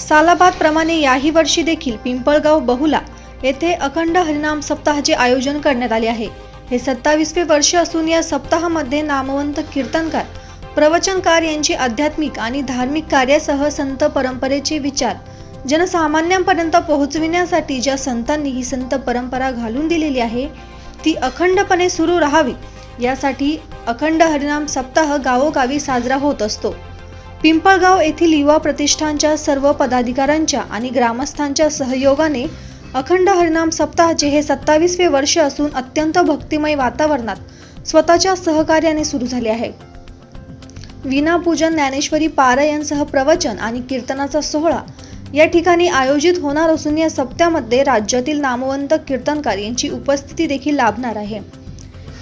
सालाबाद प्रमाणे याही वर्षी देखील पिंपळगाव बहुला येथे अखंड हरिनाम सप्ताहाचे आयोजन करण्यात आले आहे. हे सत्तावीसवे वर्ष असून या सप्ताहामध्ये नामवंत कीर्तनकार प्रवचनकार यांची आध्यात्मिक आणि धार्मिक कार्यासह संत परंपरेचे विचार जनसामान्यांपर्यंत पोहोचविण्यासाठी ज्या संतांनी ही संत परंपरा घालून दिलेली आहे ती अखंडपणे सुरू राहावी यासाठी अखंड हरिनाम सप्ताह गावोगावी साजरा होत असतो. पिंपळगाव येथील युवा प्रतिष्ठानच्या सर्व पदाधिकाऱ्यांच्या आणि ग्रामस्थांच्या सहयोगाने अखंड हरिनाम सप्ताहाचे हे सत्तावीसवे वर्ष असून अत्यंत भक्तिमय वातावरणात स्वतःच्या सहकार्याने सुरू झाले आहे. विनापूजन ज्ञानेश्वरी पारायणसह प्रवचन आणि कीर्तनाचा सोहळा या ठिकाणी आयोजित होणार असून या सप्त्यामध्ये राज्यातील नामवंत कीर्तनकार यांची उपस्थिती देखील लाभणार आहे.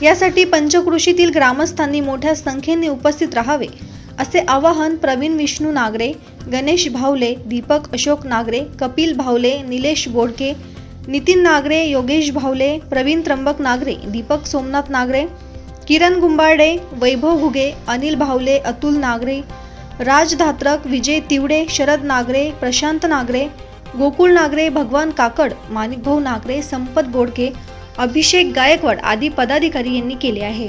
यासाठी पंचकृषीतील ग्रामस्थांनी मोठ्या संख्येने उपस्थित राहावे असे आवाहन प्रवीण विष्णू नागरे गणेश भावले दीपक अशोक नागरे कपिल भावले निलेश बोडके नितीन नागरे योगेश भावले प्रवीण त्र्यंबक नागरे दीपक सोमनाथ नागरे किरण गुंबाडे वैभव घुगे अनिल भावले अतुल नागरे राज धात्रक विजय तिवडे शरद नागरे प्रशांत नागरे गोकुळ नागरे भगवान काकड माणिकभाऊ नागरे संपत गोडके अभिषेक गायकवाड आदी पदाधिकारी यांनी केले आहे.